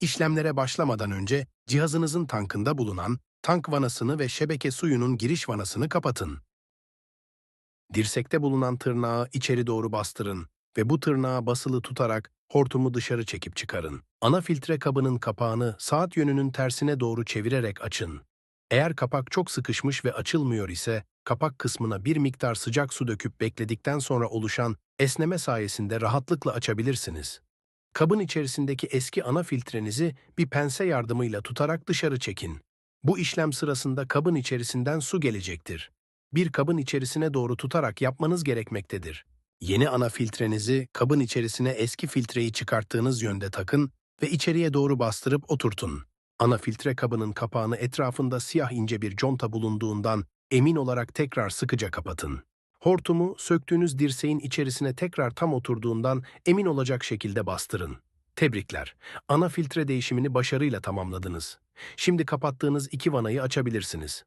İşlemlere başlamadan önce cihazınızın tankında bulunan tank vanasını ve şebeke suyunun giriş vanasını kapatın. Dirsekte bulunan tırnağı içeri doğru bastırın ve bu tırnağı basılı tutarak hortumu dışarı çekip çıkarın. Ana filtre kabının kapağını saat yönünün tersine doğru çevirerek açın. Eğer kapak çok sıkışmış ve açılmıyor ise kapak kısmına bir miktar sıcak su döküp bekledikten sonra oluşan esneme sayesinde rahatlıkla açabilirsiniz. Kabın içerisindeki eski ana filtrenizi bir pense yardımıyla tutarak dışarı çekin. Bu işlem sırasında kabın içerisinden su gelecektir. Bir kabın içerisine doğru tutarak yapmanız gerekmektedir. Yeni ana filtrenizi kabın içerisine eski filtreyi çıkarttığınız yönde takın ve içeriye doğru bastırıp oturtun. Ana filtre kabının kapağını etrafında siyah ince bir conta bulunduğundan emin olarak tekrar sıkıca kapatın. Hortumu söktüğünüz dirseğin içerisine tekrar tam oturduğundan emin olacak şekilde bastırın. Tebrikler. Ana filtre değişimini başarıyla tamamladınız. Şimdi kapattığınız iki vanayı açabilirsiniz.